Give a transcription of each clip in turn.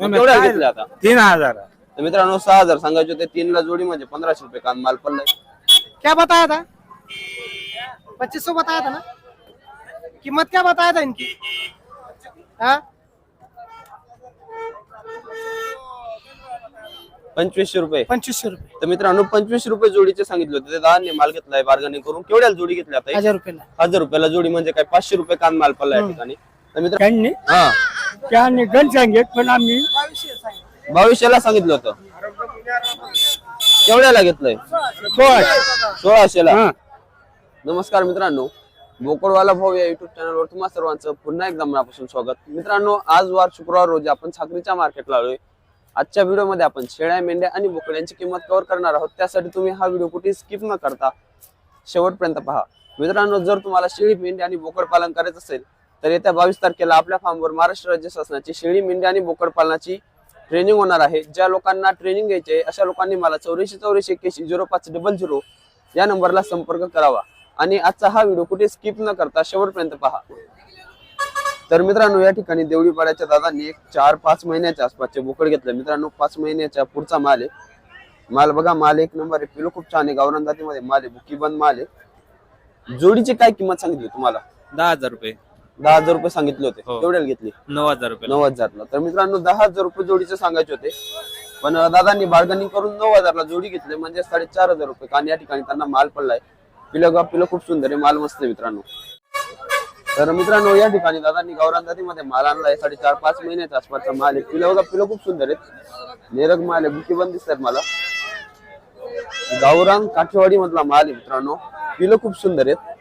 केवढ्या आता? तीन हजार. तर मित्रांनो सहा हजार सांगायचे होते तीन ला जोडी म्हणजे पंधराशे रुपये कान माल पडलाय. क्या बताया था? पच्चीस सौ बताया था ना? कीमत क्या बताया था इनकी? हाँ? पंचवीसशे रुपये. पंचवीसशे रुपये. तर मित्रांनो पंचवीस रुपये जोडीचे सांगितले होते. ते दहाने माल घेतलाय बार्गनिंग करून. केवढ्याला जोडी घेतली आता? हजार रुपये हजार रुपयाला जोडी म्हणजे काय? पाचशे रुपये कान माल पडला या ठिकाणी. तर मित्र त्यांनी? हा. त्यांनी गण सांगेत पण आम्ही बावीसशेला सांगितलं होतं. केवढ्याला घेतलंय? सोळाशेला हा. नमस्कार मित्रांनो बोकडवाला भाऊ या युट्यूब चॅनलवर तुम्हा सर्वांचं पुन्हा एकदा मनापासून स्वागत. मित्रांनो आज वार शुक्रवार रोजी आपण साखरीच्या मार्केटला आलोय. आजच्या व्हिडिओमध्ये आपण शेळ्या मेंढ्या आणि बोकड्यांची किंमत कव्हर करणार आहोत. त्यासाठी तुम्ही हा व्हिडिओ कुठे स्किप न करता शेवटपर्यंत पहा. मित्रांनो जर तुम्हाला शेळी मेंढी आणि बोकड पालन करायचं असेल तर येत्या बावीस तारखेला आपल्या फार्मवर महाराष्ट्र राज्य शासनाची शेळी मेंढी आणि बोकड पालनाची ट्रेनिंग होणार आहे. ज्या लोकांना ट्रेनिंग घ्यायची आहे अशा लोकांनी मला चौऱ्याऐंशी चौऱ्याऐंशी एक्क्याऐंशी झिरो पाच डबल झिरो या नंबरला संपर्क करावा. आणि आजचा हा व्हिडिओ कुठे स्किप न करता शेवटपर्यंत पहा. तर मित्रांनो या ठिकाणी देवळीपाड्याच्या दादांनी एक चार पाच महिन्याच्या आसपासचे बोकड घेतले. मित्रांनो पाच महिन्याच्या पुढचा माल आहे. माल बघा माल एक नंबर आहे. पिलो खूप छान आहे. गावरान जातीमध्ये माल आहे. बुकीबंद माल आहे. जोडीची काय किंमत सांगितली तुम्हाला? दहा हजार रुपये. दहा हजार रुपये सांगितले होते. हो. केवढ्याला घेतली. नऊ हजार रुपये नऊ हजारला. तर मित्रांनो दहा हजार रुपये जोडीचे सांगायचे होते. पण दादांनी बार्गनिंग करून नऊ हजारला जोडी घेतली. म्हणजे साडेचार हजार रुपये. कारण या ठिकाणी त्यांना माल पडलाय. पिलं गा पिलं खूप सुंदर आहे. माल मस्त आहे मित्रांनो. तर मित्रांनो या ठिकाणी दादांनी गावरान जातीमध्ये माल आणलाय. साडेचार पाच महिन्याच्या आसपासचा माल आहे. पिलं बघा पिलं खूप सुंदर आहेत. निरग माल आहे. बुकी बंद दिसतात मला. गावरान काठेवाडी मधला माल आहे मित्रांनो. पिलं खूप सुंदर आहेत.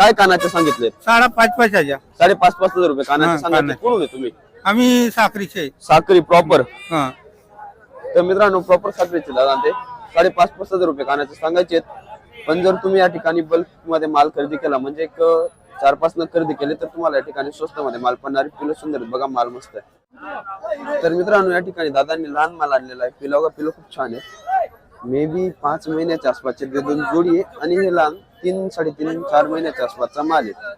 काय कानाचे सांगितले? साडा पाच पैशाच्या साडेपाच पाच हजार रुपये कानाचे हा, सांगितले. कानाचे. कोण तुम्ही? आम्ही साखरीचे. साखरी प्रॉपर. हा. तर मित्रांनो प्रॉपर साखरेचे दादा ते साडेपाच पाच हजार रुपये कानाचे सांगायचे आहेत. पण जर तुम्ही या ठिकाणी बल्कमध्ये माल खरेदी केला म्हणजे एक अं, चार पाच न खरेदी केले तर तुम्हाला या ठिकाणी स्वस्त मध्ये माल पडणारी पिलो सुंदर आहेत. बघा माल मस्त आहे. तर मित्रांनो या ठिकाणी दादांनी लहान माल आणलेला आहे. पिलो बघा पिलो खूप छान आहे. मे बी पाच महिन्याच्या आसपासचे ते दोन जोडी आहे आणि हे लहान तीन साडेतीन चार महिन्याच्या आसपासचा माल आहे.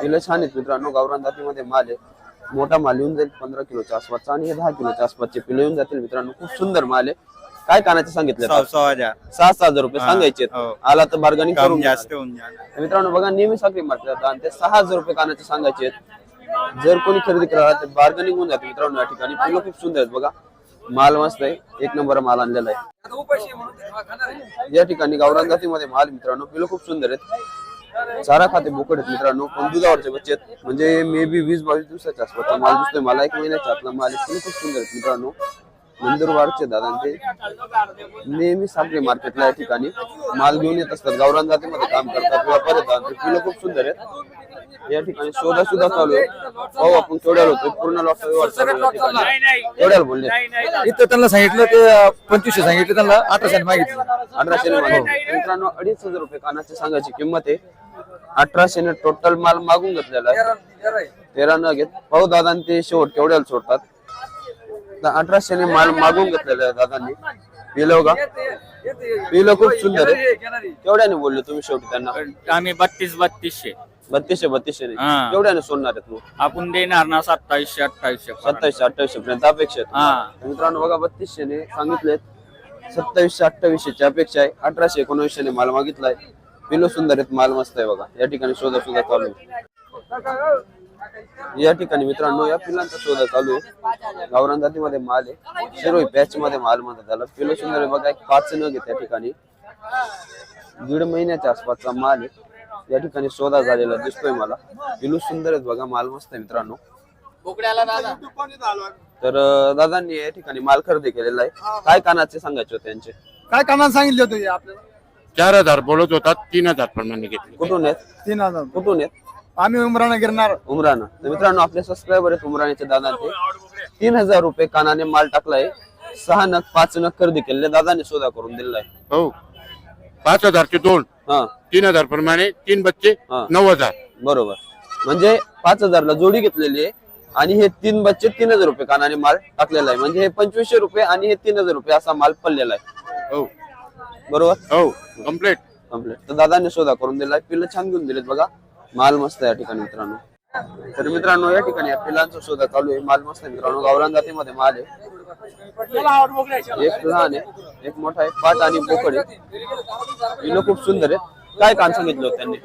पिलं छान आहेत मित्रांनो गावरान जातीमध्ये माल आहे. मोठा माल येऊन जाईल पंधरा किलोच्या आसपासचा आणि हे दहा किलोच्या आसपासचे पिलं येऊन जातील मित्रांनो. खूप सुंदर माल आहे. काय कानाचे सांगितले? सहा सहा हजार. रुपये सांगायचे हो. आला तर बार्गनिंग करून. जास्त मित्रांनो बघा नेहमी साखरी मार्केट आणि ते सहा हजार रुपये कानाचे सांगायचे. जर कोणी खरेदी करायला तर बार्गनिंग होऊन जाते मित्रांनो या ठिकाणी. पिलं खूप सुंदर आहेत बघा. माल मस्त आहे. एक नंबर माल आणलेला आहे. या ठिकाणी गावरान जातीमध्ये माल मित्रांनो. पिलं खूप सुंदर आहेत. चारा खाते बोकड आहेत मित्रांनो. पण दुधावरचे बच्चे आहेत. म्हणजे मे बी वीस बावीस दिवसाच्या आसपासचा माल दिसतोय. मला एक महिन्याच्या आतला माल आहे. खूप सुंदर आहेत मित्रांनो. नंदुरबारचे दादा आणि ते नेहमी साखरे मार्केटला या ठिकाणी माल घेऊन येत असतात. गावरान जातीमध्ये काम करतात. व्यापार येतात ते पिलं खूप सुंदर आहेत. या ठिकाणी शोधा सुद्धा चालू आहे. पाहू आपण केवढ्याला होतोय पूर्ण लॉट व्यवहार चालू आहे या ठिकाणी. केवढ्याला बोलले. इथं त्यांना सांगितलं ते पंचवीसशे सांगितले त्यांना अठराशे मागितलं. अठराशे मित्रांनो अडीच हजार रुपये कानाची सांगायची किंमत आहे. अठराशे टोटल माल मागून घेतलेला आहे. तेरा न घेत. पाहू दादा आणि ते शेवट केवढ्याला सोडतात? तर अठराशे माल मागून घेतलेला आहे दादांनी. पिलो का? पिलो खूप सुंदर आहे. केवढ्याने बोलले तुम्ही शेवटी त्यांना? आम्ही बत्तीस बत्तीसशे. बत्तीसशे बत्तीसशे हा. केवढ्याने सोडणार आहेत मग? आपण देणार ना सत्तावीसशे अठ्ठावीसशे सत्तावीसशे अठ्ठावीसशे पर्यंत अपेक्षा हा. तर मित्रांनो बघा बत्तीसशे ने सांगितलेत. सत्तावीसशे अठ्ठावीसशे ची अपेक्षा आहे. अठराशे एकोणवीसशे ने माल मागितलाय. पिलो सुंदर आहेत माल मस्त आहे बघा. या ठिकाणी शोधा सुद्धा चालू आहे. या ठिकाणी मित्रांनो या पिलांचा शोधा चालू आहे. गावरान जातीमध्ये माल आहे. शिरोई पॅच मध्ये माल म्हणतात त्याला. पिलो सुंदर बघा एक पाच न घेत या ठिकाणी. दीड महिन्याच्या आसपासचा माल आहे. या ठिकाणी शोधा झालेला दिसतोय मला. पिलू सुंदर आहेत बघा माल मस्त आहे मित्रांनो. तर दादांनी या ठिकाणी माल खरेदी केलेला आहे. काय कानाचे सांगायचे होते त्यांचे काय कामाला सांगितले होते आपल्याला? चार हजार बोलत होतात तीन हजार प्रमाणे घेतले. कुठून आहेत? तीन हजार. कुठून आहेत? आम्ही उमराना गिरणार. उमराना तर मित्रांनो आपले सबस्क्रायबर आहेत उमराण्याचे दादांचे. तीन हजार रुपये कानाने माल टाकलाय. सहा नग पाच नग खरेदी केलेले दादाने शोधा करून दिलाय. हो. पाच हजारचे दोन. हा. तीन हजार प्रमाणे तीन बच्चे हा. नऊ हजार. बरोबर. म्हणजे पाच हजारला जोडी घेतलेली आहे आणि हे तीन बच्चे तीन हजार रुपये कानाने माल टाकलेला आहे. म्हणजे हे पंचवीसशे रुपये आणि हे तीन हजार रुपये असा माल पडलेला आहे. हो. बरोबर? हो. कंप्लीट कंप्लीट तर दादाने शोधा करून दिलाय. पिल्लं छान घेऊन दिलेत बघा. माल मस्त या ठिकाणी मित्रांनो. तर मित्रांनो या ठिकाणी या पिलांचा शोधा चालू आहे. माल मस्त आहे मित्रांनो. गावरान जातीमध्ये माल आहे. एक लहान आहे एक मोठा आहे पाट आणि बोकड आहे. खूप सुंदर आहे काय कान सांगितलं होतं त्यांनी?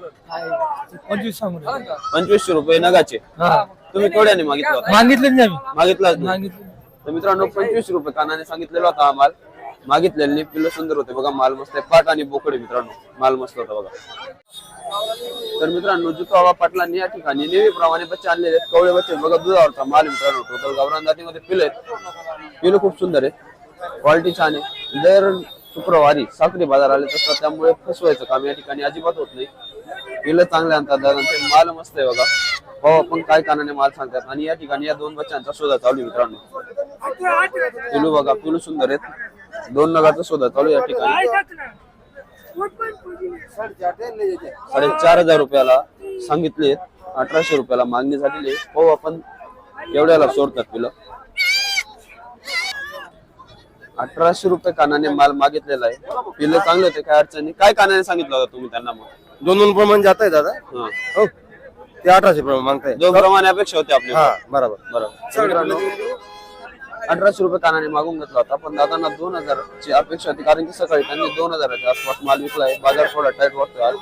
पंचवीस पंचवीसशे रुपये नगाचे. तुम्ही केवढ्याने मागितलं मागितलं मागितलं तर मित्रांनो पंचवीस रुपये कानाने सांगितलेला होता हा माल. मागितलेले नाही. पिल्लं सुंदर होते. बघा माल मस्त आहे. पाट आणि बोकडे मित्रांनो. माल मस्त होता बघा. तर मित्रांनो जुतोबा पाटलांनी या ठिकाणी नेहमीप्रमाणे बच्चे आणलेले आहेत. कवळे बच्चे बघा दुधावरचा माल मित्रांनो. टोटल गावरान जातीमध्ये पिलं आहेत. पिलं खूप सुंदर आहे. क्वालिटी छान आहे. दर शुक्रवारी साखरी बाजार आले तसं त्यामुळे फसवायचं काम या ठिकाणी अजिबात होत नाही. पिलं चांगले आणतात. दादा माल मस्त आहे बघा. हो आपण काय कानाने माल सांगतात? आणि या ठिकाणी या दोन बच्चांचा शोधा चालू आहे मित्रांनो. पिलू बघा पिलू सुंदर आहेत. दोन नगाचा शोधा चालू या ठिकाणी. साडेचार हजार रुपयाला सांगितले अठराशे रुपयाला मागणी झालेली. हो आपण एवढ्याला सोडतात पिलं. अठराशे रुपये कानाने माल मागितलेला आहे. पिलं चांगले होते काय अडचणी? काय कानाने सांगितलं होतं तुम्ही त्यांना मग? दोन दोन प्रमाण जात आहे दादा. हा. हो ते अठराशे प्रमाण मागताय. दोन प्रमाणे अपेक्षा होती आपली. हा बरोबर. बरोबर. अठराशे रुपये कानाने मागून घेतला होता पण दादांना दोन हजारची अपेक्षा होती कारण की सकाळी त्यांनी दोन हजाराच्या आसपास माल विकलाय बाजार थोडा टाईट वाटतोय आज.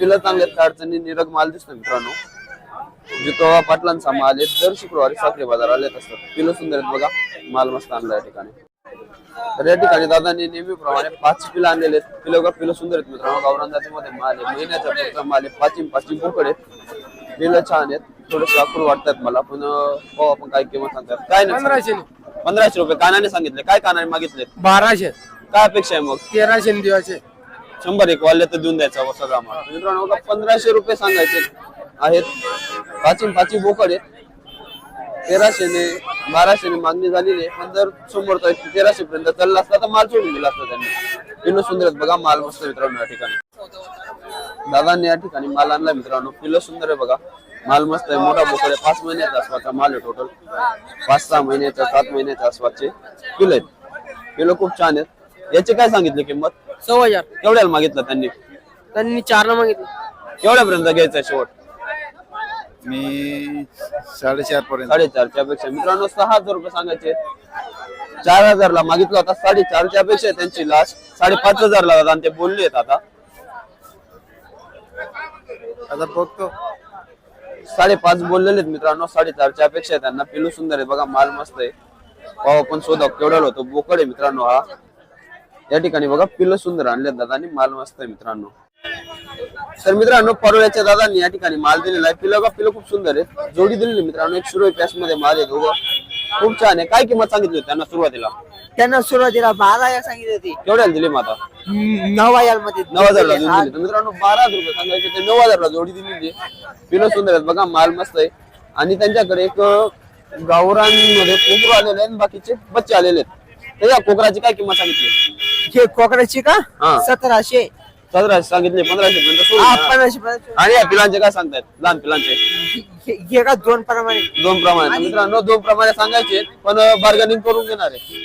पण चांगले काय अडचणी निरग माल दिसतो मित्रांनो. जितोवा पाटलांचा माल आहे दर शुक्रवारी साखरे बाजार आलेत असतात. पिलं सुंदर आहेत बघा माल मस्त आणला या ठिकाणी. तर या ठिकाणी दादांनी नेहमीप्रमाणे पाच पिलं आणलेले आहेत. पिलं का पिलं सुंदर आहेत मित्रांनो. गावरान जातीमध्ये माल आहे महिन्याचा माल आहे पाचीम पाचीम पोकड आहेत. पिलं छान आहेत. थोडेसे अकूड वाटतात मला पण हो आपण काय किंमत सांगतात? काय नाही पंधराशे पंधराशे रुपये. कानाने सांगितले. काय कानाने मागितले बाराशे. काय अपेक्षा आहे मग? तेराशे आणि दिवाशे. शंभर एक वाले तर देऊन द्यायचा सगळा माल मित्रांनो बघा पंधराशे रुपये सांगायचे आहेत. पाचीम पाचीम बोकड आहेत. तेराशेने बाराशेने मागणी झालेली आहे. पण जर समोर तेराशे पर्यंत चालला असता तर माल सोडून दिला असता त्यांनी. पिल्लं सुंदर आहेत बघा माल मस्त मित्रांनो या ठिकाणी. दादांनी या ठिकाणी माल आणला मित्रांनो. पिल्लं सुंदर आहे बघा. माल मस्त आहे. मोठा बोकड आहे. पाच महिन्याचा आसपासचा माल आहे टोटल पाच सहा महिन्याचा सात महिन्याच्या आसपासचे पिल्लं आहेत. पिल्लं खूप छान आहेत. याची काय सांगितली किंमत? सव्वा हजार. केवढ्याला मागितलं त्यांनी. त्यांनी चारला मागितलं. केवढ्यापर्यंत घ्यायचा शेवट. मी साडेचार पर्यंत. साडेचारच्या अपेक्षा. मित्रांनो सहा हजार रुपये सांगायचे. चार हजारला मागितलं होता साडेचारच्या अपेक्षा आहे त्यांची लास्ट साडेपाच हजारला दादा आणि ते बोलले आहेत आता. आता बघतो. साडेपाच बोललेले आहेत मित्रांनो साडेचारच्या अपेक्षा आहे त्यांना. पिलू सुंदर आहे बघा माल मस्त आहे. पाव पण शोधा केवढा होतो बोकड आहे मित्रांनो हा. या ठिकाणी बघा पिलं सुंदर आणले दादा आणि माल मस्त आहे मित्रांनो. तर मित्रांनो परोळ्याच्या दादांनी या ठिकाणी माल दिलेला आहे. पिलं का पिलं खूप सुंदर आहे जोडी दिलेली मित्रांनो. एक शिरोई पॅसमध्ये माल आहे दोघं खूप छान आहे. काय किंमत सांगितली होती त्यांना सुरुवातीला? त्यांना सुरुवातीला बारा हजार सांगितली होती. केवढ्याला दिली माता नऊ हजारमध्ये नऊ हजारला जोडी दिली. तर मित्रांनो बारा हजार रुपये सांगायचे ते नऊ हजारला जोडी दिलेली आहे. पिलं सुंदर आहेत. बघा माल मस्त आहे. आणि त्यांच्याकडे एक गावरांमध्ये कोकरू आलेले आहेत. बाकीचे बच्चे आलेले आहेत. तर या कोकराची काय किंमत सांगितली? हे कोकराची का? हा. सतराशे. सतराशे सांगितले पंधराशे पर्यंत सोडून द्या. पन्नासशे पन्नासशे. आणि या पिलांचे काय सांगतायत? लहान पिलांचे. हे- हे का दोन प्रमाणे? दोन प्रमाणे. तर मित्रांनो दोन प्रमाणे सांगायचे पण बार्गेनिंग करून घेणार आहे.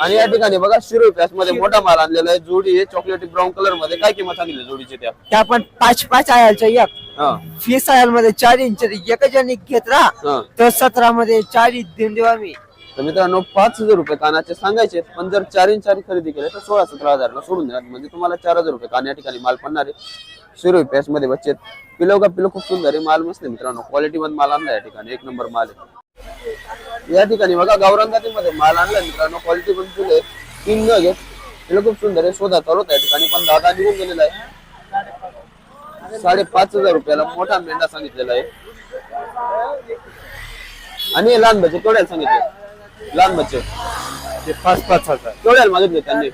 आणि या ठिकाणी बघा शिरोई पॅसमध्ये मोठा माल आणलेला आहे. जोडी आहे चॉकलेटी ब्राऊन कलरमध्ये. काय किंमत सांगितली जोडीची त्या? त्या पण पाच पाच आयालच्या एक. हा. वीस आयलमध्ये चार इंच एक जणी घेतला हा. तर सतरा मध्ये चार इंच देऊन देऊ आम्ही. तर मित्रांनो पाच हजार रुपये कानाचे सांगायचे पण जर चार इंच चारी खरेदी केले तर सोळा सतरा हजारला सोडून देणार. म्हणजे तुम्हाला चार हजार रुपये कान या ठिकाणी माल पडणार आहे. शिरो पॅसमध्ये बच्चे पिलो का पिलो खूप सुंदर आहे माल मस्त मित्रांनो. क्वालिटी मध्ये माल आणला या ठिकाणी. एक नंबर माल आहे. या ठिकाणी बघा गावरानमध्ये माल आणला मित्रांनो. क्वालिटी पण फुले आहे. तीन नग आहेत. पिलो खूप सुंदर आहे. शोधा चालू या ठिकाणी पण दादा निघून गेलेला आहे. साडेपाच हजार रुपयाला मोठा मेंढा सांगितलेला आहे. आणि लहान बच्चे केवढ्याला सांगितले. लहान बच्चे? ते पाच पाच हजार. केवढ्याला मागितले त्यांनी?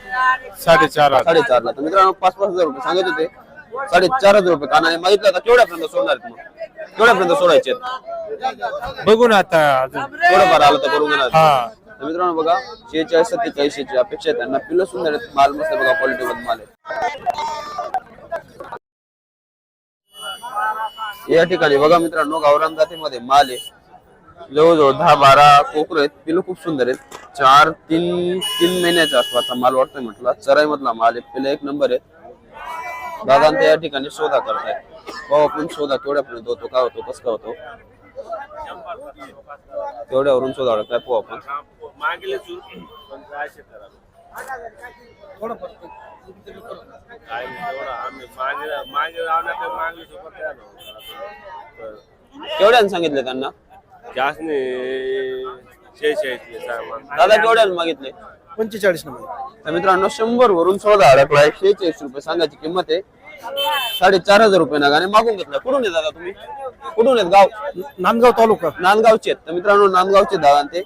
साडेचार हजार. साडेचारला तर मित्रांनो पाच पाच हजार रुपये सांगत होते. साडेचार हजार रुपये कानाने मागितलं आता केवढ्यापर्यंत सोडणार आहेत मग? केवढ्यापर्यंत सोडायचे आहेत? बघू ना आता अजून. थोडंफार आलं तर करून घेणार. हा. तर मित्रांनो बघा शेहेचाळीस सत्तेचाळीस अपेक्षा आहे. त्यांना पिल्लं सुंदर आहेत. माल मस्त बघा क्वालिटी मध्ये माल आहे. या ठिकाणी बघा मित्रांनो गावरान जातीमध्ये माल आहे. जवळजवळ दहा बारा कोकर आहेत. पिलं खूप सुंदर आहेत. चार तीन तीन महिन्याच्या आसपासचा माल वाटतोय म्हटला. चराई मधला माल आहे. पिलं एक नंबर आहे दादा ते या ठिकाणी शोधा करताय. भाऊ आपण शोधा. केवढ्यापर्यंत होतो? काय होतो? कसं काय होतो? तेवढ्यावरून शोधा काय पाहू आपण? केवढ्यानं सांगितलं त्यांना? जास्त नाही. शेहेचाळीस सामान दादा केवढ्यानं मागितले? पंचेचाळीस नंबर. तर मित्रांनो शंभर वरून शोधा अडकलाय शेहेचाळीस रुपये सांगायची किंमत आहे. साडेचार हजार रुपये नगाने मागून घेतलाय कुठून येत दादा तुम्ही? कुठून येत गाव? नांदगाव तालुका. नांदगावचे आहेत. तर मित्रांनो नांदगावचे दादा ते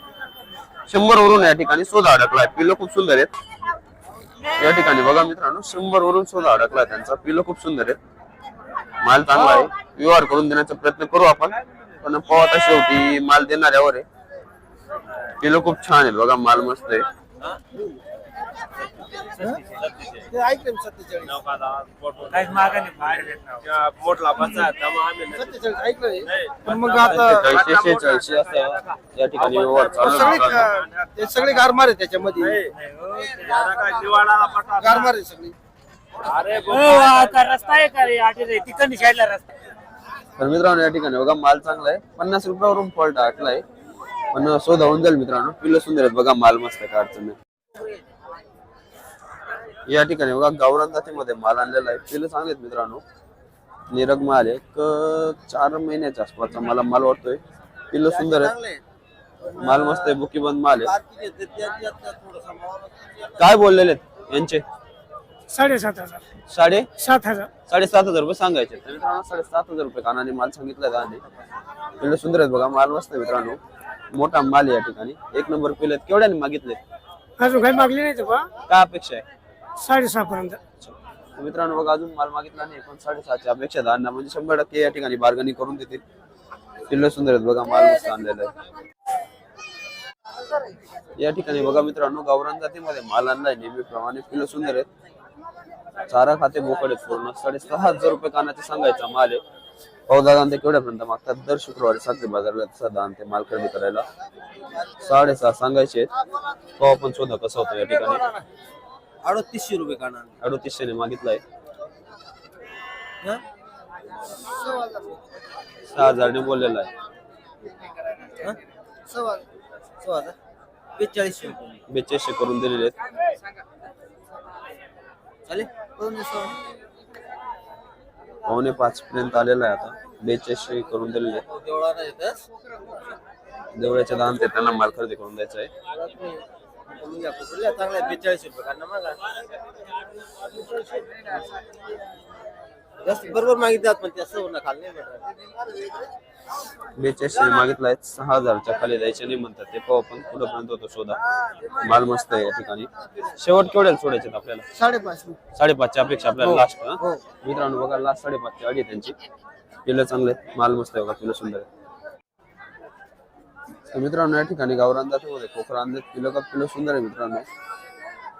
शंभर वरून या ठिकाणी शोधा अडकलाय पिलं खूप सुंदर आहेत. या ठिकाणी बघा मित्रांनो शंभर वरून शोधा अडकलाय त्यांचा पिलं खूप सुंदर आहेत. माल चांगला आहे. व्यवहार करून देण्याचा प्रयत्न करू आपण. पण पाहू आता शेवटी माल देणाऱ्यावर आहे. पिलं खूप छान आहेत बघा माल मस्त आहे. मग आता चाळीसशे शेहेचाळीसशे असं या ठिकाणी व्यवहार चालू आहे. सगळे मित्रांनो. ते सगळे गारमार आहे त्याच्यामध्ये. गारमार आहे सगळी. अरे रस्ता आहे का रे? तिकडनी साईडला रस्ता. तर मित्रांनो या ठिकाणी बघा माल चांगला आहे. पन्नास रुपयावरून फॉल्ट टाकलाय. पण शोधा होऊन जाईल मित्रांनो. पिलं सुंदर आहेत. बघा माल मस्त आहे अडचण या ठिकाणी बघा गावरान जातीमध्ये माल आणलेला आहे. पिलं चांगले आहेत मित्रांनो. निरग माल आहे. एक चार महिन्याच्या आसपासचा मला माल वाटतोय. पिलं सुंदर आहे माल मस्त आहे. बुकीबंद माल आहे. काय बोललेले आहेत यांचे? साडेसात हजार. साडे? सात हजार. साडेसात हजार रुपये सांगायचे तर मित्रांनो साडेसात हजार रुपये कानाने माल सांगितलाय दाने पिल्ले सुंदर आहेत बघा माल मस्त आहे मित्रांनो. मोठा माल आहे या ठिकाणी. एक नंबर पिल्ले आहेत. केवढ्याने मागितले? अजून काही मागली नाही बा. काय अपेक्षा आहे? साडेसहा पर्यंत. तर मित्रांनो बघा अजून माल मागितला नाही पण साडेसातची अपेक्षा दांना म्हणजे शंभर टक्के या ठिकाणी बार्गनी करून देतील. पिल्ले सुंदर आहेत बघा माल मस्त आणलेला आहे. या ठिकाणी बघा मित्रांनो गावरान जातीमध्ये माल आणलाय. नेहमीप्रमाणे पिल्ले सुंदर आहेत. चारा खाते बोकड पूर्ण. साडेसहा हजार रुपये कानाचे सांगायचा माल आहे. पाऊ दादा ते केवढ्यापर्यंत मागतात? दर शुक्रवारी साखरी बाजारला सदा ते माल खरेदी करायला साडेसहा सांगायचे पाहू आपण शोधा कसं होतं या ठिकाणी? अडतीसशे रुपये काना. अडतीसशे मागितलाय. सहा हजारने बोललेला आहे. बेचाळीसशे बेचाळीसशे करून दिलेले आहेत. पावणे पाच पर्यंत आलेला आहे आता. बेचाळीसशे करून दिलेले देवळ्याच्या दान ते त्यांना माल खरेदी करून द्यायचा आहे. चांगला बेचाळीस रुपये बरोबर मागितल्यात पण ते असं खाल नाही बेचाळीसशे मागितलाय सहा हजारच्या खाली द्यायचे नाही म्हणतात. ते पाहू आपण कुठपर्यंत होतो शोधा. माल मस्त आहे या ठिकाणी. शेवट केवढ्याला सोडायचे आपल्याला? साडेपाच. साडेपाचच्या अपेक्षा आपल्याला लास्ट मित्रांनो बघा लास्ट साडेपाचची अडी आहे त्यांची. पिलं चांगले माल मस्त आहे बघा पिलं सुंदर आहे. तर मित्रांनो या ठिकाणी गावरान जातीमध्ये कोकरा आणले पिलं का पिलं सुंदर आहे मित्रांनो.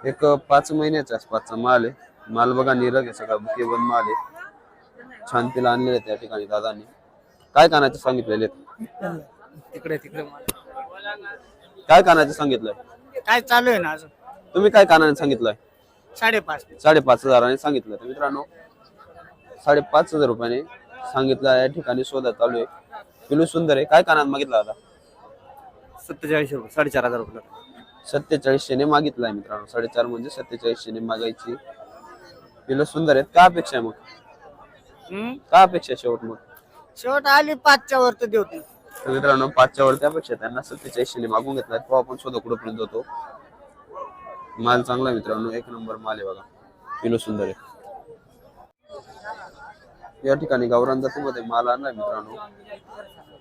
एक पाच महिन्याच्या आसपासचा माल आहे. माल बघा निरग आहे सगळा. बुके बंद माल आहे. छान पिलं आणलेले आहेत या ठिकाणी दादानी. काय कानाचे सांगितलेले? तिकडे तिकडे. काय कानाचे सांगितलंय? काय चालू आहे ना अजून? तुम्ही काय कानाने सांगितलंय? साडेपाच. साडेपाच हजाराने सांगितलं तर मित्रांनो साडेपाच हजार रुपयाने सांगितलं या ठिकाणी शोधा चालू आहे. पिलू सुंदर आहे. काय कानात मागितला आता? सत्तेचाळीस रुपये साडेचार हजार रुपये. सत्तेचाळीसशेने मागितलाय मित्रांनो. साडेचार म्हणजे सत्तेचाळीसशेने मागायची. पिलं सुंदर आहेत. काय अपेक्षा आहे मग? काय अपेक्षा आहे शेवट मग? शेवट आली पाचच्या वर तर देऊ तर मित्रांनो पाचच्या वरती अपेक्षा. त्यांना सत्तेचाळीसशेने मागून घेतलाय तो आपण शोधा कुठपर्यंत होतो माल चांगला आहे मित्रांनो. एक नंबर माल आहे बघा. पिलो सुंदर आहे. या ठिकाणी गावरान जातीमध्ये माल आणलाय मित्रांनो.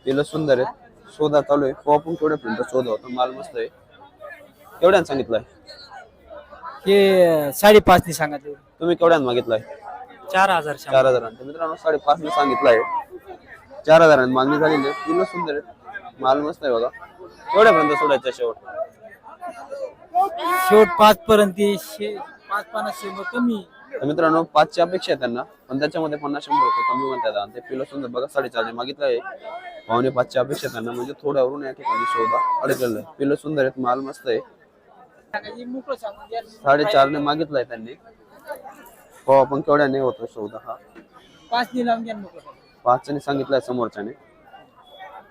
पिलं सुंदर आहे. शोधा चालू आहे. तो आपण केवढ्यापर्यंत शोधा? होतो माल मस्त आहे. केवढ्यानं सांगितलंय? हे साडेपाच ने सांगा तुम्ही केवढ्यानं मागितलाय? चार हजार चार हजारांचं मित्रांनो साडेपाच ने सांगितलंय. चार हजारांनी मागणी झालेली आहे. पिलं सुंदर आहेत. माल मस्त आहे बघा. केवढ्यापर्यंत सोडायचं शेवट. शेवट पाच पर्यंत पाच पन्नास कमी. तर मित्रांनो पाचची अपेक्षा आहे त्यांना. पण त्याच्यामध्ये पन्नास शंभर रुपये कमी म्हणतात आणि ते पिलो सुंदर बघा साडेचारने मागितलं आहे. पावणे पाचची अपेक्षा आहे त्यांना. म्हणजे थोड्यावरून या ठिकाणी शोधा. अडकलेलं आहे पिलो सुंदर आहेत. माल मस्त आहे. साडेचारने मागितलाय त्यांनी. हो आपण केवढ्याने होतो शोधा हा. पाच ने लावून घ्या पाचने सांगितलंय समोरच्याने.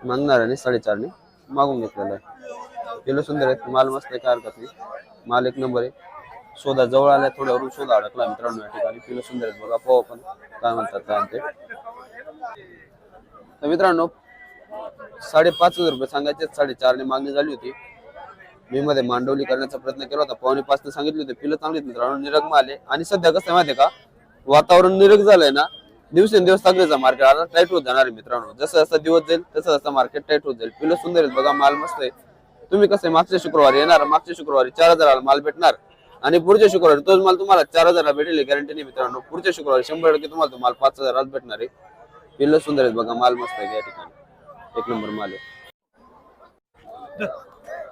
मागणाऱ्याने साडेचारने मागून घेतलेलं आहे. किलो सुंदर आहेत. माल मस्त आहे काय हरकत नाही. माल एक नंबर आहे. शोधा जवळ आल्या थोड्यावरून शोधा अडकला मित्रांनो या ठिकाणी. किलो सुंदर आहेत बघा. पाहू आपण काय म्हणतात काय ते. तर मित्रांनो साडेपाच हजार रुपये सांगायचे साडेचारने मागणी झाली होती. मी मध्ये मांडवली करण्याचा प्रयत्न केला होता. पावणे पाच ने सांगितले होते. पिलं चांगली मित्रांनो. निरग माले आणि सध्या कसं आहे माहितीये का? वातावरण निरग झालंय ना. दिवसेंदिवस साखरेचा मार्केट आता टाईट होत जाणार आहे मित्रांनो. जसं जसा दिवस जाईल तसं तसं मार्केट टाईट होत जाईल. पिलं सुंदर आहेत बघा माल मस्त आहे. तुम्ही कसं मागच्या शुक्रवारी येणार मागच्या शुक्रवारी चार हजाराला माल भेटणार. आणि पुढच्या शुक्रवारी तोच माल तुम्हाला चार हजाराला भेटेल गॅरंटी नाही मित्रांनो. पुढच्या शुक्रवारी शंभर टक्के तुम्हाला माल पाच हजारात भेटणार आहे. पिल्ल सुंदर आहेत बघा माल मस्त आहे या ठिकाणी. एक नंबर माल आहे.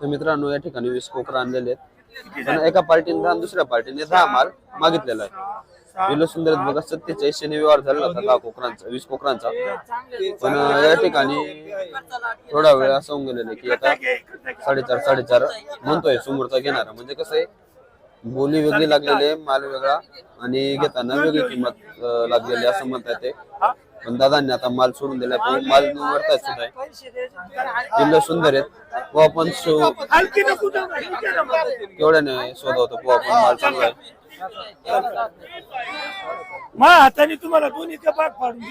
तर मित्रांनो या ठिकाणी वीस कोकरा आणलेले आहेत. एका पार्टीने दहा दुसऱ्या पार्टीने दहा माल मागितलेला आहे. पिल्लं सुंदर आहेत बघा सत्तेचाळीसशे व्यवहार झालेला होता दहा कोकरांचा वीस कोकरांचा पण या ठिकाणी थोडा वेळ असं होऊन गेलेलं की आता साडेचार साडेचार म्हणतोय समोरचा घेणार. म्हणजे कसं आहे बोली वेगळी लागलेली आहे माल वेगळा आणि घेताना वेगळी किंमत लागलेली असं म्हणता येते. पण दादांनी आता माल सोडून दिलाय पण माल निवडतायत सुद्धा. पिल्लं सुंदर आहेत. आपण शो केवढ्याने शोधा होतो व आपण माल चांगला आहे. मा हाताने तुम्हाला दोन्ही भाग पाडून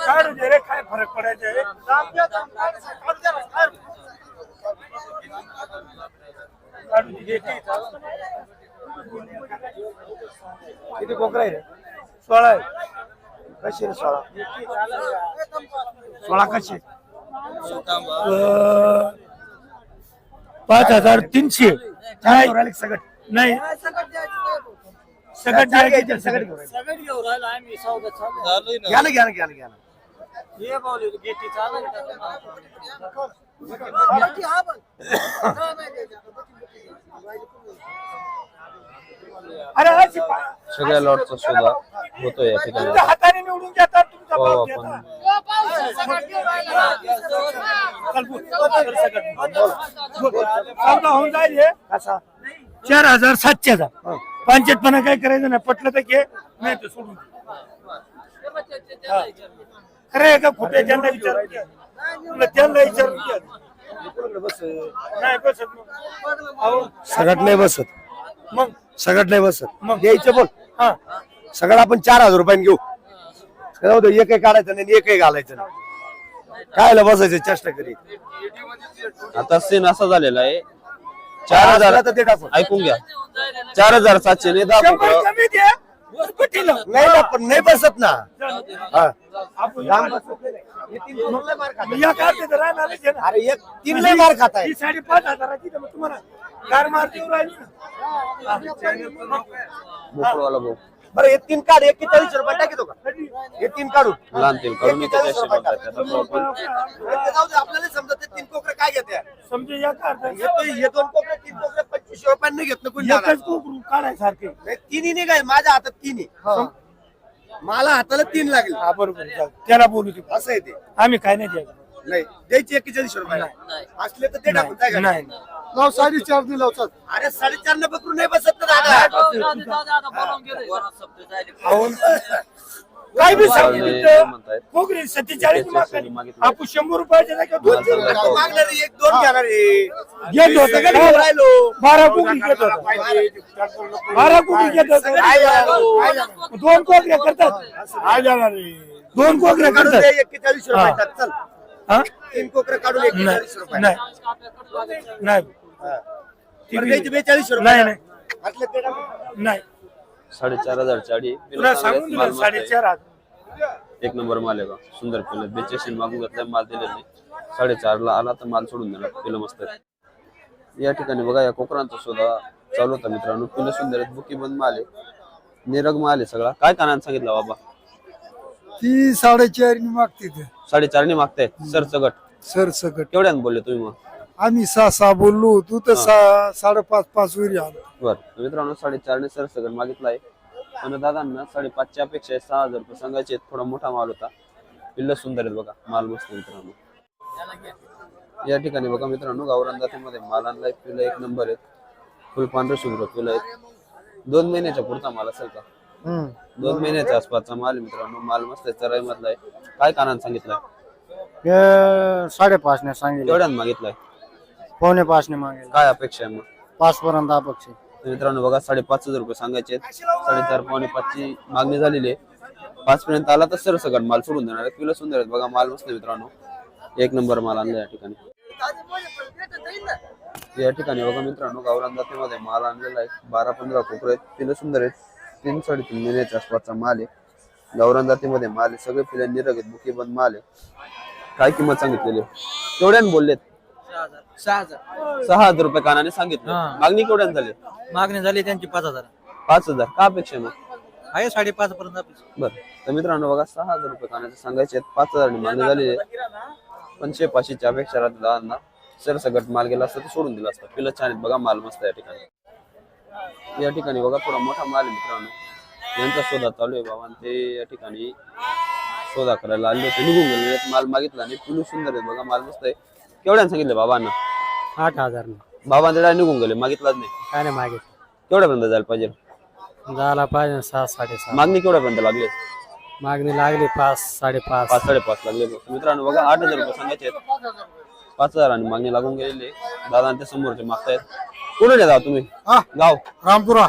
काढू दे रे काय फरक पडायचा? सोळा आहे. कशी सोळा? सोळा कसे पाच हजार तीनशे. नाही. सगळं. नाही. सगळं द्यायचं सगळं घ्या ना घ्या ना घ्या ना घ्या ना. अरे अशी पा- सगळ्या लॉटचा शोधा होतोय या ठिकाणी. तुमच्या हाताने निवडून घेतात हो होऊन जाईल हे. चार हजार सातशेचा पंचायतपणा काय करायचं नाही पटलं तर घे नाही तर सोडून दे. खरं आहे का खोटे त्यांना. तुला त्यांना विचारून घ्या. नाही बसत सगळ्यात नाही बसत. मग? सगळ्यात नाही बसत मग? द्यायचं बोल. हा. सगळं आपण चार हजार रुपयाने घेऊ. जाऊ दे, एकही काढायचं नाही एकही घालायचं नाही. कायला बसायचं चेष्टा करी आता सीन असा झालेला आहे. चार हजार तर ते टाकून. ऐकून घ्या. चार हजार सातशे ने दहा. नाही ना पण नाही बसत ना. हा. आपण लांब बसत नाही. हे तीन मार खातात. अरे एक तीन लय मार खात आहे. ही साडेपाच हजाराची तर मग तुम्हाला. कार मारती बोकडवाला भाऊ. बरं हे तीन काढ एक्केचाळीस रुपये टाकी का? हे तीन लहान तेल काढून एक्केचाळीस रुपये टाक. हे जाऊ दे, आपल्याला समजा ते तीन कोकरे काय घेते समजा हे तो- हे दोन कोकरे तीन कोकरे पंचवीसशे रुपयांनी घेत ना कोणी. एकच कोकरू काढायसारखे. नाही, तिन्ही नाही काय माझ्या हातात तिन्ही. मला हाताला तीन लागले. हा बरोबर. जाऊ. त्याला बोलू दे. असं आहे ते. आम्ही काय नाही द्यायचं नाही द्यायची एक्केचाळीस रुपये असले तर ते टाकून काय नाही. करणार? साडेचार दिला अरे साडेचार न पकडून नाही बसत ना दादा? अहो, काय बी चाललंय, सांगितलं म्हणतायत. कोकरी सत्तेचाळीस एक्केचाळीस मागणी आपण शंभर रुपयाच्या जागा दोन तीन मागणार. तू मागणार रे, एक दोन घेणार रे. घेत होतं का घेऊन राहिलो. बारा कोकरी घेत होतं. बारा कोकरी घेत होतं. काय झालं? दोन कोकऱ्या करतात. काय जाणार रे? दोन कोकऱ्या काढून करतात. दे, एक्केचाळीस रुपये हा. टाक, चल. हा? तीन कोकरे काढून एक्केचाळीस रुपये. नाही. बेचाळीस नाही नाही. नाही. साडेचार हजारच्या आडी पिलं तुला चांगले सांगून आहेत, दिलं माल मस्त आहे. साडेचार हजार. एक नंबर माल आहे बा सुंदर पिलं बेचेशन मागून घेतलाय माल दिलेला नाही. साडेचार ला आला तर माल सोडून दिला पिलं मस्त आहे या ठिकाणी बघा या कोकरांचा शोधा चालू होता मित्रांनो. पिलं सुंदर आहेत बुकी बंद माल आहे. निरग माल आहे सगळा. काय कानाने सांगितलं बाबा? ती साडेचार मागते ते साडेचारने मागतायत सर सगट सर सकट केवढ्यानं बोलले तुम्ही मग? आम्ही सहा सहा बोललो होतो तर सहा साडेपाच पाच वरी आलो. बर. तर मित्रांनो साडेचारने सर सगट मागितला आहे पण दादांना साडेपाचच्या अपेक्षा आहे सहा हजार रुपये सांगायचे आहेत. थोडा मोठा माल होता. पिल्ल सुंदर आहेत बघा. माल मस्त आहे मित्रांनो. या ठिकाणी बघा मित्रांनो गावरान जातीमध्ये माल आणलाय पिलं एक नंबर आहेत. फुल पांढरे शुभ्र पिलं आहेत. दोन महिन्याच्या पुढचा माल असेल का? दोन महिन्याच्या आसपासचा माल आहे मित्रांनो. माल मस्त आहे चराई मधला आहे. काय कारण सांगितलंय? साडेपाचने सांगितलं केवढ्यानं मागितलंय. पावणे पाचने मागेल काय अपेक्षा आहे मग? पाच पर्यंत अपेक्षा तर मित्रांनो बघा साडेपाच हजार रुपये सांगायचे आहेत. साडेचार पावणे पाचची मागणी झालेली आहे. पाच पर्यंत आला तर सर सगळं माल सोडून देणार आहे किलो सुंदर आहेत. बघा माल मस्त आहे मित्रांनो. एक नंबर माल आणला या ठिकाणी. या ठिकाणी बघा मित्रांनो गावरान जातीमध्ये माल आणलेला आहे. बारा पंधरा कोकरे आहेत. पिलं सुंदर आहेत. तीन साडेतीन महिन्याच्या आसपासचा माल आहे. गावरान जातीमध्ये माल आहे. सगळे पिलं निरग आहेत. बुकी बंद माल आहे. काय किंमत सांगितलेली आहे? केवढ्यानं बोललेत. सहा हजार. सहा हजार. रुपये कानाने सांगितलं. मागणी केवढ्यानं झाली? मागणी झाली त्यांची पाच हजार. पाच हजार. का अपेक्षा आहे मग? आहे साडेपाच पर्यंत अपेक्षा. बर. तर मित्रांनो बघा सहा हजार रुपये कानाचे सांगायचे आहेत. पाच हजार मागणी झालेली आहे. पंचशे अपेक्षा राहते सरसगट माल गेला असता तर सोडून दिला असता. पिलं छान आहेत बघा माल मस्त या ठिकाणी. या ठिकाणी बघा थोडा मोठा माल आहे मित्रांनो. यांचा शोधा चालू आहे बाबा आणि ते या ठिकाणी शोधा करायला आले होते. निघून गेले. माल मागितला आणि पिलू सुंदर आहे बघा माल मस्त आहे. केवढ्यानं सांगितलं बाबांना? आठ हजार बाबा त्याला निघून गेले मागितलाच नाही. काय नाही मागे केवढ्यापर्यंत जायला पाहिजे? झाला पाहिजे सहा साडेसहा. मागणी केवढ्यापर्यंत लागली? मागणी लागली पाच साडेपाच. पाच साडेपाच लागले. मित्रांनो बघा आठ हजार रुपये सांगायचे आहेत. पाच हजार आणि मागणी लागून गेलेली आहे. दादा आणि ते समोरचे मागतायत. कुठे जा तुम्ही? गाव? रामपुरा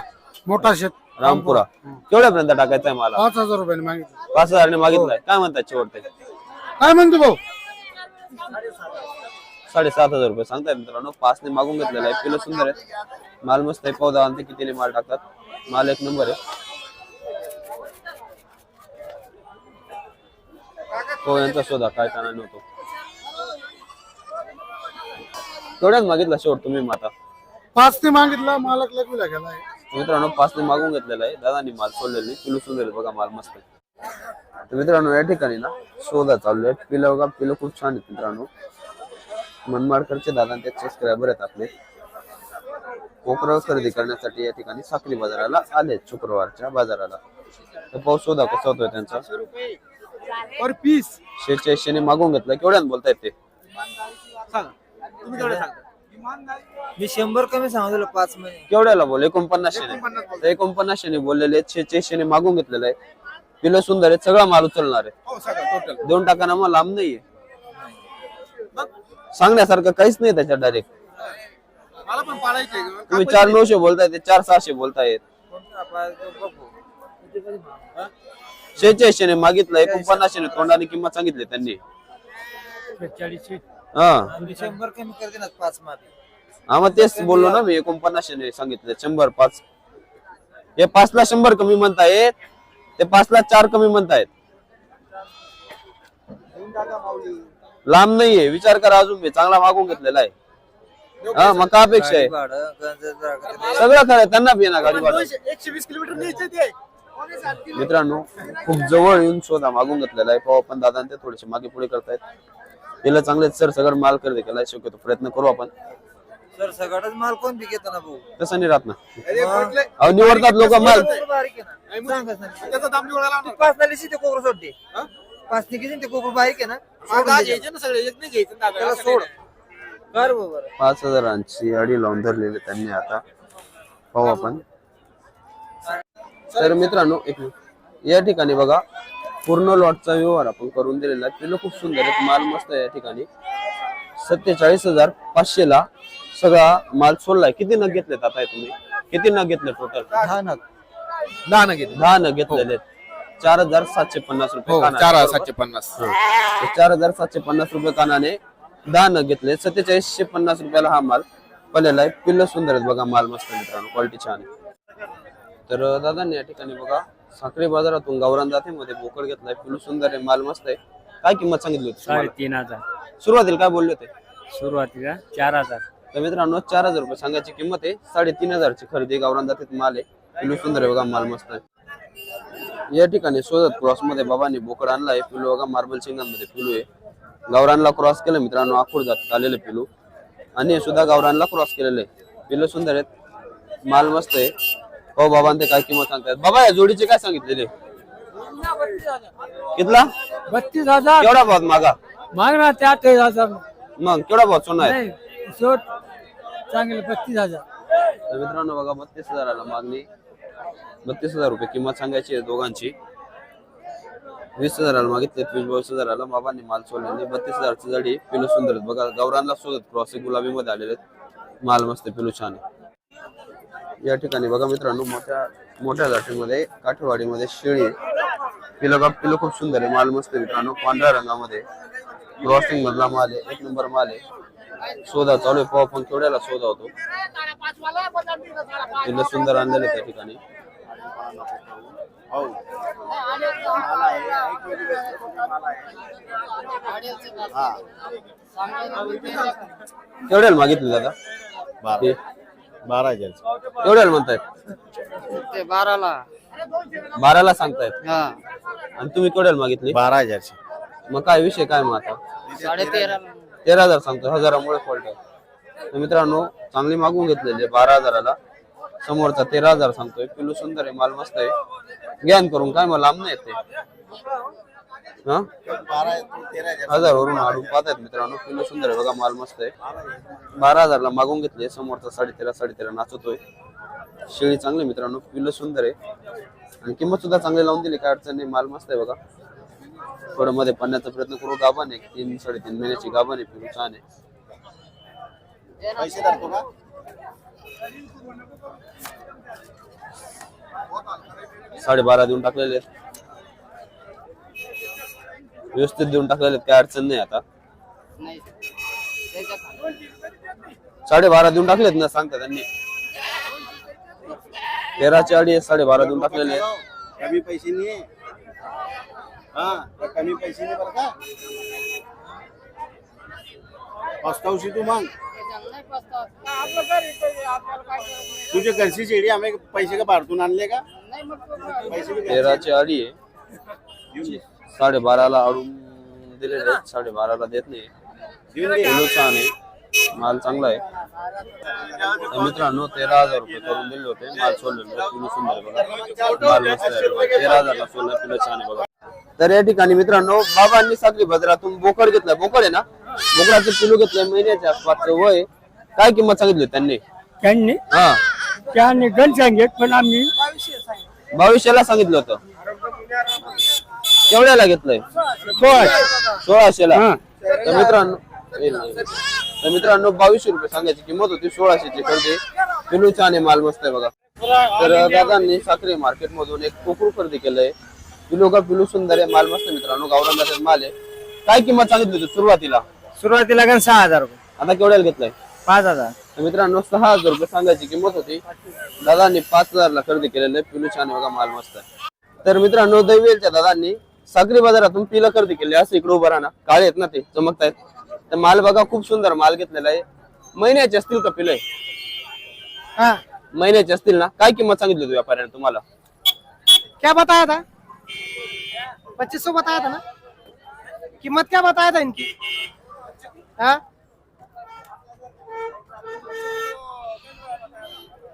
मोठा शेत. रामपुरा. केवढ्यापर्यंत टाकायचं आहे मला? पाच हजार रुपयाने मागितलं. पाच हजारने मागितलाय. काय म्हणतात शेवटते काय म्हणतो भाऊ? साडेसात हजार रुपये. सांगताय मित्रांनो पाचने मागून घेतलेला आहे. किलो सुंदर आहे. माल मस्त आहे. पौदा आणि ते कितीने माल टाकतात. माल एक नंबर आहे. तो यांचा शोधा काय कानाने होतो केवढ्यात मागितला शेवट तुम्ही माता? पाच ते मागितला मालक लगविला गेलाय मित्रांनो पाचने मागून घेतलेला आहे. दादानी माल सोडलेला नाही. किलो सुंदर आहे. बघा माल मस्त आहे. तर मित्रांनो या ठिकाणी ना शोधा चालू आहे. पिलं बघा पिलं खूप छान आहेत मित्रांनो. मनमाडकरचे दादा ते सबस्क्रायबर आहेत आपले. कोकरा खरेदी करण्यासाठी या ठिकाणी साखरी बाजाराला आले शुक्रवारच्या बाजाराला. तर पाऊस शोधा कसा होतोय त्यांचा? और पीस. शेहेचाळीसशे मागून घेतलं. केवढ्यानं बोलतायत ते? मी शंभर कमी सांगितलं पाच महिने. केवढ्याला बोल एकोणपन्नासशे एकोणपन्नासशे बोललेले आहेत शेहेचाळीसशे मागून घेतलेलं आहे. पिलं सुंदर आहे सगळा माल उचलणार आहे. दोन टाकाना मग लांब नाहीये. सांगण्यासारखं काहीच नाही त्याच्यात डायरेक्ट मला पण पाळायचे तुम्ही चार नऊशे बोलताय ते चार सहाशे बोलतायत. शेहेचाळीसशे मागितलं एकोणपन्नासशे तोंडाने किंमत सांगितली त्यांनी. हा. शंभर कमी करते ना पाच मध्ये हा मग तेच बोललो ना मी एकोणपन्नासशे सांगितलं शंभर पाच. हे पाचला शंभर कमी म्हणतायत ते पाचला चार कमी म्हणतायत. लांब नाहीये. विचार करा अजून मी. चांगला मागून घेतलेला आहे. हा मग का अपेक्षा आहे. सगळं खरं त्यांना बी ना गाडी. एकशे वीस किलोमीटर न्यायचं ते. मित्रांनो खूप जवळ येऊन शोधा मागून घेतलेला आहे. पाहू पण दादा ते थोडेसे मागे पुढे करतायत. तिला चांगले सर सगळं माल खरेदी केलाय. शक्यतो प्रयत्न करू आपण. सर सगळाच माल कोण बी घेतो ना भाऊ? तसं नाही राहत ना. अहो निवडतात लोक माल. ना. त्याचा दाम निवडायला तू पाच नाली ते कोकरू सोडते पाच निघी ते कोकरू बारीक आहे ना. सोडून दे. घ्यायचे ना सगळे एक नाही घ्यायचं त्याला सोड. कर बरोबर पाच हजारांची अडी लावून धरलेली त्यांनी आता. पाहू आपण. तर मित्रांनो एक मिनिट. या ठिकाणी बघा पूर्ण लॉटचा व्यवहार आपण करून दिलेला आहे. खूप सुंदर आहेत माल मस्त आहे या ठिकाणी. सत्तेचाळीस हजार पाचशे ला सगळा माल सोडलाय. किती नग घेतलेत आता हे तुम्ही? किती नग घेतले टोटल दहा नग. दहा ना घेतले दहा नग घेतलेले आहेत. चार हजार सातशे पन्नास रुपये कानाने, चार बरोबर? सातशे पन्नास. हा. तर चार हजार सातशे पन्नास रुपये कानाने दहा नग घेतले सत्तेचाळीसशे पन्नास रुपयाला हा माल पडलेला आहे. पिल्ल सुंदर आहेत बघा माल मस्त आहे मित्रांनो क्वालिटी छान आहे. तर अं, दादांनी या ठिकाणी बघा साखरे बाजारातून गावरान जातीमध्ये बोकड घेतलाय पिल्लू सुंदर आहे माल मस्त आहे. काय किंमत सांगितली होती तुम्हाला? साडेतीन हजार. सुरुवातीला काय बोलले होते? सुरुवातीला चार हजार. तर मित्रांनो चार हजार रुपये सांगायची किंमत आहे साडेतीन हजारची खरेदी गावरान जातीत माल आहे. पिल्लू सुंदर आहे बघा माल मस्त आहे. या ठिकाणी शोधत क्रॉसमध्ये बाबांनी बोकड आणलाय. पिलू बघा मार्बल शिंगांमध्ये पिलू आहे. गावरानला क्रॉस केलं मित्रांनो आखूड जात आलेलं पिलू. आणि हे सुद्धा गावरानला क्रॉस केलेलं आहे. पिलू सुंदर आहेत. माल मस्त आहे. हो बाबा ते काय किंमत सांगतात? बाबा या जोडीचे काय सांगितलेले? कितला? बत्तीस हजार. केवढा भाव मागा? मागणार त्या अठ्ठावीस हजार. मग केवढा भाव सोना आहे? शेवट चांगले बत्तीस हजार. तर मित्रांनो बघा बत्तीस हजाराला मागणी. बत्तीस हजार रुपये किंमत सांगायची आहे दोघांची. वीस हजाराला मागितले वीस बावीस हजाराला बाबांनी माल सोडले बत्तीस हजारची जाडी पिलू सुंदर आहेत. बघा गौरांना शोधत क्रॉस गुलाबी मध्ये आलेले आहेत. माल मस्त पिलू छान आहे. या ठिकाणी बघा मित्रांनो मोठ्या मोठ्या जातीमध्ये काठेवाडीमध्ये शेळी पिलो का पिलो खूप सुंदर आहे. माल मस्त मित्रांनो पांढऱ्या रंगामध्ये. क्रॉसिंग मधला माल आहे एक नंबर माल आहे. शोधा चालू आहे पाव पण केवढ्याला शोधा होतो. पिल्लं सुंदर आणलेले त्या ठिकाणी. केवढ्याला मागितले दादा ते बारा. हजार. केवढ्याला म्हणतायत? ते बाराला. बाराला सांगतायत? हा. आणि तुम्ही केवढ्याला मागितली? बारा हजारची मग काय विषय काय मग आता? साडे तेरा तेरा हजार सांगतो हजारामुळे फॉल्ट आहे. तर मित्रांनो चांगली मागून घेतलेली आहे बारा हजाराला. समोरचा तेरा हजार सांगतोय. पिलू सुंदर आहे माल मस्त आहे. ज्ञान करून काय मला लांब नाही येते हा? हजार वरून आडून पाहतायत मित्रांनो. किलो सुंदर आहे बघा माल मस्त आहे. बारा हजारला मागून घेतले समोरचा साडे तेरा साडे तेरा नाचतोय. शेळी चांगली मित्रांनो किलो सुंदर आहे. आणि किंमत सुद्धा चांगली लावून दिली काय अडचण नाही माल मस्त आहे बघा. थोडं मध्ये पाण्याचा प्रयत्न करू गाभण आहे. तीन साडेतीन महिन्याची गाभण नाही पिलू छान आहे. साडेबारा देऊन टाकलेले आहेत. व्यवस्थित देऊन टाकलेले आहेत. काय अडचण नाही आता. साडेबारा देऊन टाकलेत ना सांगता त्यांनी. तेराची अडी आहे साडेबारा देऊन टाकलेले कमी पैसे नाही. हा कमी पैसे नाही बरं का? पस्तावशी तू मग. तुझे घरची चेडी आम्ही पैसे का भारतून आणले का? तेराची अडी आहे. साडेबाराला अडून दिलेले आहेत. साडेबाराला देत नाही. किलो छान आहे. माल चांगला आहे. तर मित्रांनो तेरा हजार रुपये करून दिले होते. माल सोडलेले किलो सुंदर बघा. माल मस्त आहे. तेरा हजारला सोडलं. किलो छान आहे बघा. तर या ठिकाणी मित्रांनो बाबांनी साखरी बाजारातून बोकड घेतलाय. बोकड आहे ना? बोकडाचं किलो घेतलंय महिन्याच्या आसपासचं वय. काय किंमत सांगितली त्यांनी? त्यांनी? हा. त्यांनी गण सांगेत पण आम्ही बावीसशेला सांगितलं होतं. केवढ्याला घेतलंय? सोळाशेला. तर मित्रांनो. तर मित्रांनो बावीसशे रुपये सांगायची किंमत होती सोळाशेची खरेदी. पिलू छान माल मस्त आहे बघा. तर दादांनी साखरे मार्केट मधून एक कोकरू खरेदी केलंय. पिलू का पिलू सुंदर आहे माल मस्त मित्रांनो गावरान माल आहे. काय किंमत सांगितली होती सुरुवातीला? सुरुवातीला सहा हजार रुपये. आता केवढ्याला घेतलंय? पाच हजार. तर मित्रांनो सहा हजार रुपये सांगायची किंमत होती. दादांनी पाच हजारला खरेदी केलेलं आहे. पिलू छान बघा माल मस्त आहे. तर मित्रांनो दैवेलच्या दादांनी सागरी बाजारातून पिलं खरेदी केली. असं इकडे उभं राहा ना काळे आहेत ना ते चमकतायत. तर माल बघा खूप सुंदर माल घेतलेला आहे. महिन्याचे असतील का पिलं हाँ. महिन्याचे असतील ना? काय किंमत सांगितली होती व्यापाऱ्याने तुम्हाला? क्या बताया था? पच्चीस सौ बताया था ना? कीमत क्या बताया था इनकी? हाँ?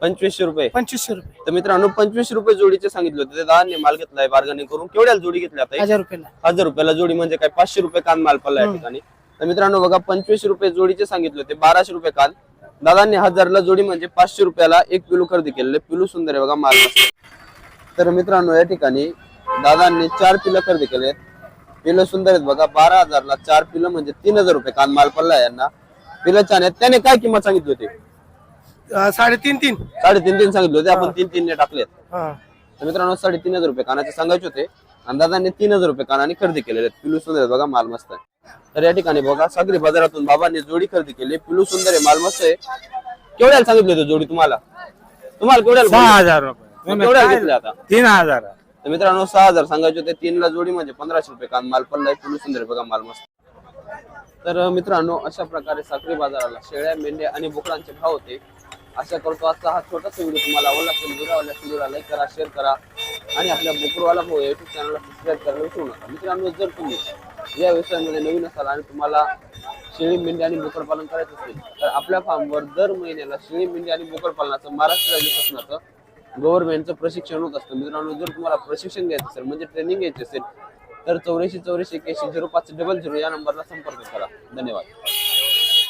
पंचवीसशे रुपये. पंचवीसशे रुपये. तर मित्रांनो पंचवीस रुपये जोडीचे सांगितले होते. दादांनी माल घेतलाय बार्गनिंग करून. केवढ्याला जोडी घेतली आता हजार रुपये ला हजार रुपयाला जोडी म्हणजे काय? पाचशे रुपये कान माल पडला या ठिकाणी. तर मित्रांनो बघा पंचवीस रुपये जोडीचे सांगितले होते. बाराशे रुपये कान. दादांनी हजारला जोडी म्हणजे पाचशे रुपयाला एक पिलू खरेदी केलेले. पिलू सुंदर आहे बघा माल. तर मित्रांनो या ठिकाणी दादांनी चार पिलं खरेदी केले पिलं सुंदर आहेत बघा बारा हजारला चार पिलं म्हणजे तीन हजार रुपये कान माल पडला यांना. पिलं छान आहेत. त्याने काय किंमत सांगितली होती? अं, साडेतीन तीन. साडेतीन तीन सांगितले होते. आपण तीन तीन टाकलेत. हाँ. तर मित्रांनो साडेतीन हजार रुपये कानाचे सांगायचे होते. आणि दादांनी तीन हजार रुपये कानाने खरेदी केलेले आहेत. पिलू सुंदर आहे बघा माल मस्त आहे. तर या ठिकाणी बघा सागरी बाजारातून बाबांनी जोडी खरेदी केली. पिलू सुंदर आहे माल मस्त आहे. केवढ्याला सांगितले होते जोडी तुम्हाला? तुम्हाला केवढ्याला सहा बोलले? हजार रुपये. केवढ्याला घेतले आता? तीन हजार. तर मित्रांनो सहा हजार सांगायचे होते. तीन ला जोडी म्हणजे पंधराशे रुपये कान माल पडलाय. पिलू सुंदर आहे बघा माल मस्त तर मित्रांनो अशा प्रकारे साखरी बाजाराला शेळ्या मेंढ्या आणि बोकडांचे भाव होते. आशा करतो आजचा हा छोटासा व्हिडिओ तुम्हाला आवडला असेल व्हिडिओ आवडला व्हिडिओला लाईक करा शेअर करा आणि आपल्या बुकरवाला भाऊ युट्यूब चॅनलला सबस्क्राईब करायला विसरू नका. मित्रांनो जर तुम्ही या व्यवसायामध्ये नवीन असाल आणि तुम्हाला शेळी मेंढी आणि बोकड पालन करायचं असेल तर आपल्या फार्मवर दर महिन्याला शेळी मेंढी आणि बोकड पालनाचं महाराष्ट्र राज्य शासनाचं गव्हर्नमेंटचं प्रशिक्षण होत असतं. मित्रांनो जर तुम्हाला प्रशिक्षण घ्यायचं असेल म्हणजे ट्रेनिंग घ्यायची असेल तर चौऱ्याऐंशी चौऱ्याऐंशी एक्याऐंशी झिरो पाच डबल झिरो या नंबरला संपर्क करा. धन्यवाद.